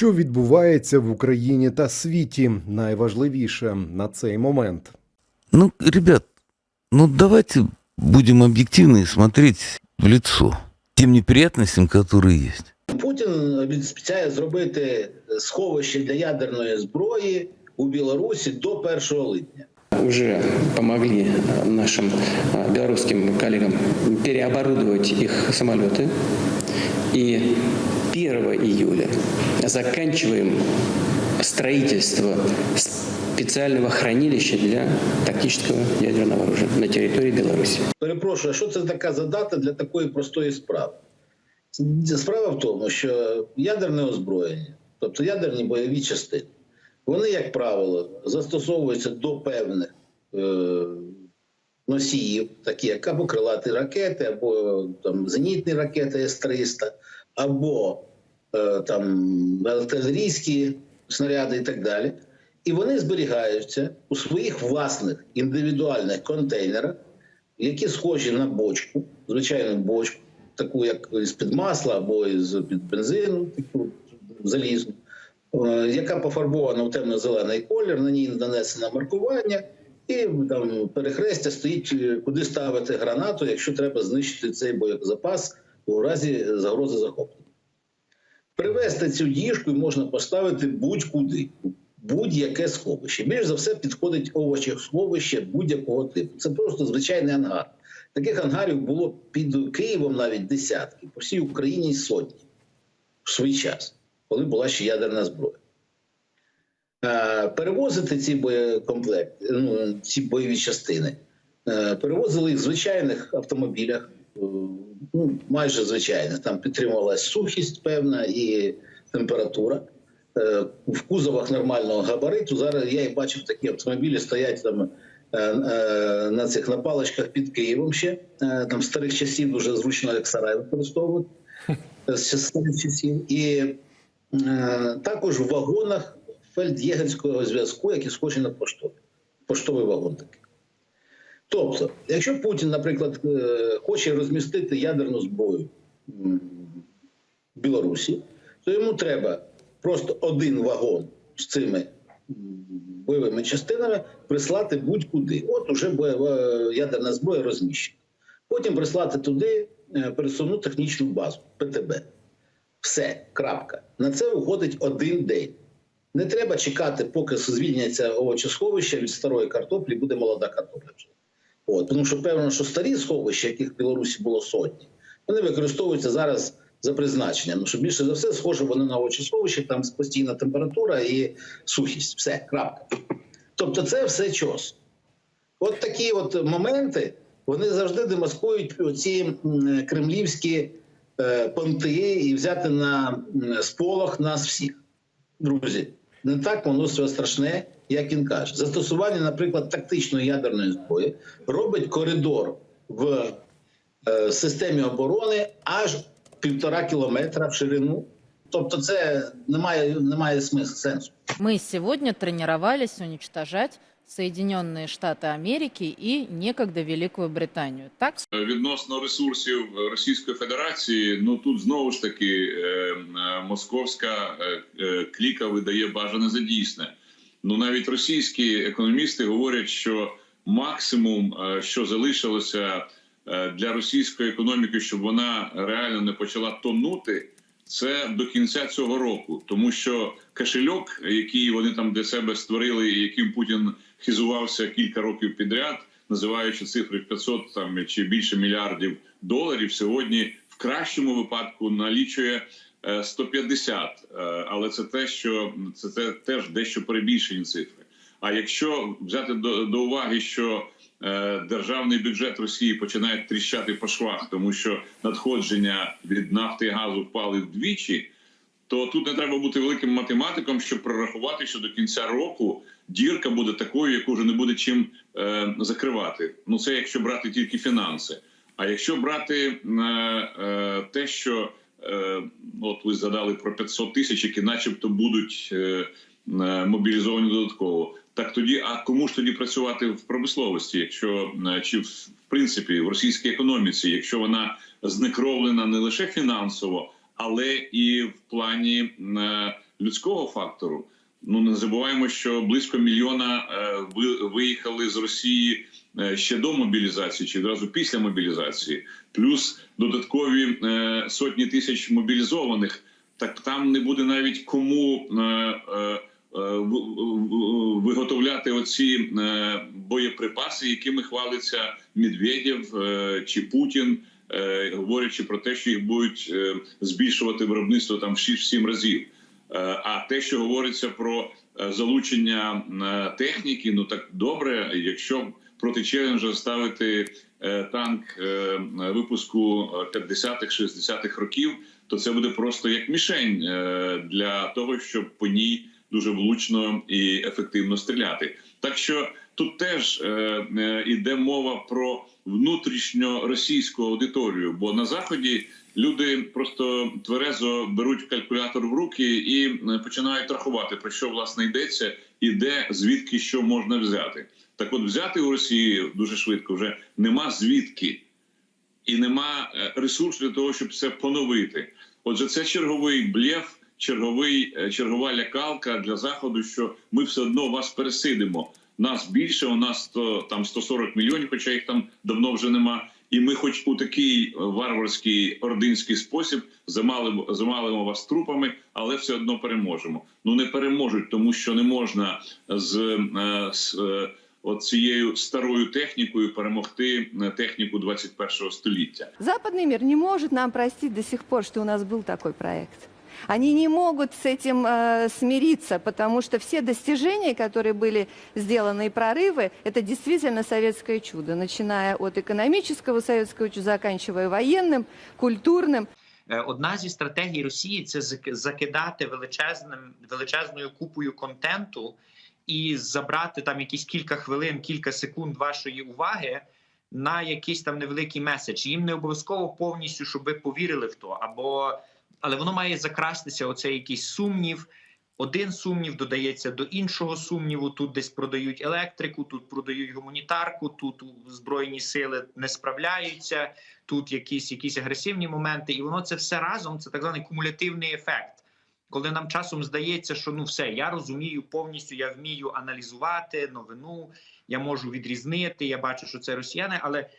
Що відбувається в Україні та світі, найважливіше на цей момент. Ну, ребят, ну давайте будем объективны и смотреть в лицо тем неприятностям, которые есть. Путін обіцяє зробити сховище для ядерної зброї у Білорусі до 1 липня. уже помогли э, нашим э, белорусским коллегам переоборудовать их самолеты. И 1 июля заканчиваем строительство специального хранилища для тактического ядерного оружия на территории Беларуси. Перепрошую, а що це така за дата для такої простої справи? Справа в тому, що ядерне озброєння, тобто ядерні бойові частини, вони, як правило, застосовуються до певних е, носіїв, такі як або крилаті ракети, або там, зенітні ракети С-300, або е, там артилерійські снаряди і так далі. І вони зберігаються у своїх власних індивідуальних контейнерах, які схожі на бочку, звичайну бочку, таку як з-під масла або з-під бензину, таку залізну, е, яка пофарбована в темно-зелений колір, на ній нанесено маркування, і там перехрестя стоїть, куди ставити гранату, якщо треба знищити цей боєзапас у разі загрози захоплення. Привезти цю діжку можна поставити будь-куди, будь-яке сховище. Більш за все підходить овочі сховище будь-якого типу. Це просто звичайний ангар. Таких ангарів було під Києвом навіть десятки, по всій Україні сотні в свій час, коли була ще ядерна зброя. Е, Перевозити ці боєкомплекти, ну, ці бойові частини, е, перевозили їх в звичайних автомобілях, е, ну, майже звичайних. Там підтримувалась сухість певна і температура. В кузовах нормального габариту. Зараз я і бачив такі автомобілі, стоять там на цих на паличках під Києвом ще. Там старих часів дуже зручно як сарай використовувати з старих часів. І також в вагонах фельд'єгерського зв'язку, які схожі на поштові. Поштовий вагон такий. Тобто, якщо Путін, наприклад, е, хоче розмістити ядерну зброю в Білорусі, то йому треба просто один вагон з цими бойовими частинами прислати будь-куди. От уже бойова ядерна зброя розміщена. Потім прислати туди е, пересувну технічну базу ПТБ. Все, крапка. На це уходить один день. Не треба чекати, поки звільняться овочесховища від старої картоплі, буде молода картопля. От, тому що певно, що старі сховища, яких в Білорусі було сотні, вони використовуються зараз за призначенням. Ну, що більше за все схоже вони на овочесховище, там постійна температура і сухість. Все, крапка. Тобто, це все чос. От такі от моменти вони завжди демаскують ці м, кремлівські е, понти і взяти на сполох нас всіх. Друзі, не так воно все страшне, як він каже. Застосування, наприклад, тактичної ядерної зброї робить коридор в е, системі оборони аж півтора кілометра в ширину. Тобто, це немає, немає смислу сенсу. Ми сьогодні тренувалися уничтожать Соединенные Штаты Америки и некогда Великую Британию. Так Відносно ресурсів Російської Федерації, ну тут знову ж таки е, е, московська е, кліка видає бажане за дійсне. Ну навіть російські економісти говорять, що максимум, що залишилося для російської економіки, щоб вона реально не почала тонути, це до кінця цього року, тому що кошельок, який вони там для себе створили, і яким Путін хизувався кілька років підряд, називаючи цифри 500 там чи більше мільярдів доларів, сьогодні в кращому випадку налічує е, 150. Е, Але це те, що це, це теж дещо перебільшені цифри. А якщо взяти до, до уваги, що е, державний бюджет Росії починає тріщати по швах, тому що надходження від нафти і газу впали вдвічі, то тут не треба бути великим математиком, щоб прорахувати, що до кінця року дірка буде такою, яку вже не буде чим е, закривати. Ну це якщо брати тільки фінанси. А якщо брати е, е, те, що е, от ви згадали про 500 тисяч, які, начебто, будуть е, е, мобілізовані додатково. Так тоді, а кому ж тоді працювати в промисловості, якщо е, чи в принципі в російській економіці, якщо вона знекровлена не лише фінансово, але і в плані е, людського фактору, ну не забуваємо, що близько мільйона е, ви- виїхали з Росії е, ще до мобілізації чи одразу після мобілізації, плюс додаткові сотні тисяч мобілізованих. Так там не буде навіть кому виготовляти оці боєприпаси, якими хвалиться Медведєв чи Путін, говорячи про те, що їх будуть е, збільшувати виробництво там в 6-7 разів. Е, А те, що говориться про е, залучення е, техніки, ну так добре, якщо проти челенджа ставити е, танк е, випуску 50-х, 60-х років, то це буде просто як мішень е, для того, щоб по ній дуже влучно і ефективно стріляти. Так що тут теж е, е, іде мова про внутрішньо російську аудиторію, бо на заході люди просто тверезо беруть калькулятор в руки і е, починають рахувати про що власне йдеться, і де звідки що можна взяти. Так, от взяти у Росії дуже швидко вже нема звідки і нема ресурсу для того, щоб це поновити. Отже, це черговий блєф, черговий чергова лякалка для заходу, що ми все одно вас пересидимо. Нас більше, у нас то там 140 мільйонів, хоча їх там давно вже нема. І ми, хоч у такий варварський ординський спосіб, замалимо, замалимо вас трупами, але все одно переможемо. Ну не переможуть, тому що не можна з, е, з е, от цією старою технікою перемогти е, техніку 21 століття. Западный мир не может нам простить до сих пор, что у нас был такой проект. Они не могут с этим э, смириться, потому что все достижения, которые были сделаны и прорывы, это действительно советское чудо, начиная от экономического советского чуда, заканчивая военным, культурным. Е, Одна зі стратегій Росії це зак- закидати величезним величезною купою контенту і забрати там якісь кілька хвилин, кілька секунд вашої уваги на якийсь там невеликий меседж. Їм не обов'язково повністю, щоб ви повірили в то, або але воно має закрастися. Оцей якийсь сумнів. Один сумнів додається до іншого сумніву. Тут десь продають електрику, тут продають гуманітарку, тут збройні сили не справляються тут якісь, якісь агресивні моменти, і воно це все разом. Це так званий кумулятивний ефект. Коли нам часом здається, що ну все, я розумію повністю, я вмію аналізувати новину, я можу відрізнити, я бачу, що це росіяни, але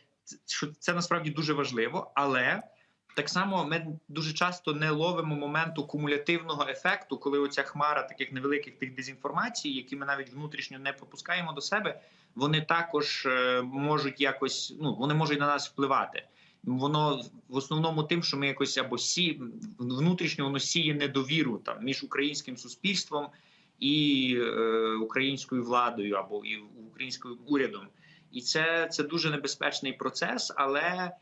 що це насправді дуже важливо. Але так само ми дуже часто не ловимо моменту кумулятивного ефекту, коли оця хмара таких невеликих тих дезінформацій, які ми навіть внутрішньо не пропускаємо до себе, вони також е, можуть якось ну вони можуть на нас впливати. Воно в основному тим, що ми якось або сі внутрішньо воно сіє недовіру там між українським суспільством і е, українською владою або і українською урядом. І це, це дуже небезпечний процес, але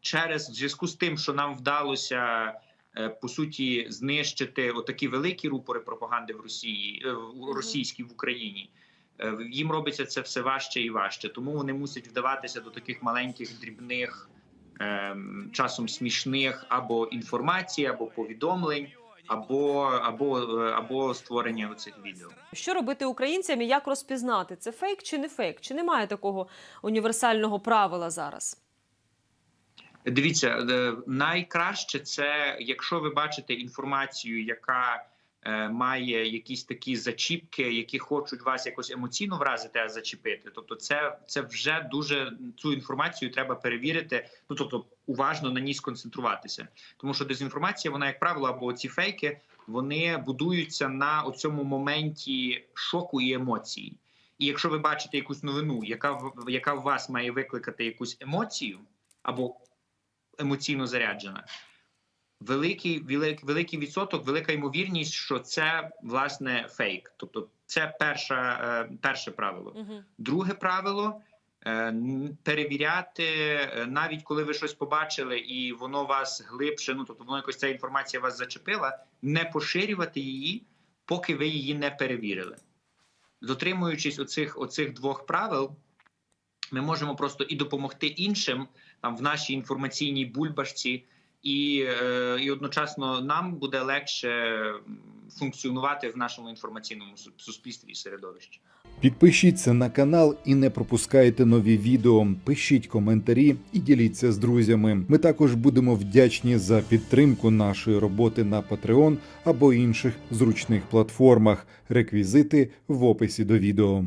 через в зв'язку з тим, що нам вдалося е, по суті знищити отакі великі рупори пропаганди в Росії, е, в- російські в Україні. Е, Їм робиться це все важче і важче, тому вони мусять вдаватися до таких маленьких, дрібних, ем, часом смішних або інформацій, або повідомлень, або або, або створення оцих відео. Що робити українцям і як розпізнати, це фейк чи не фейк? Чи немає такого універсального правила зараз? Дивіться, е, найкраще це якщо ви бачите інформацію, яка е, має якісь такі зачіпки, які хочуть вас якось емоційно вразити, а зачепити. Тобто, це, це вже дуже цю інформацію треба перевірити. Ну тобто уважно на ній сконцентруватися, тому що дезінформація, вона як правило, або ці фейки, вони будуються на цьому моменті шоку і емоцій. І якщо ви бачите якусь новину, яка яка в вас має викликати якусь емоцію або емоційно заряджена. Великий, велик, великий відсоток, велика ймовірність, що це власне фейк. Тобто, це перша, е, перше правило. Угу. Друге правило е, перевіряти, е, навіть коли ви щось побачили, і воно вас глибше, ну тобто воно якось ця інформація вас зачепила, не поширювати її, поки ви її не перевірили. Дотримуючись оцих, оцих двох правил, ми можемо просто і допомогти іншим там в нашій інформаційній бульбашці, і, е, і одночасно нам буде легше функціонувати в нашому інформаційному суспільстві і середовищі. Підпишіться на канал і не пропускайте нові відео. Пишіть коментарі і діліться з друзями. Ми також будемо вдячні за підтримку нашої роботи на Patreon або інших зручних платформах. Реквізити в описі до відео.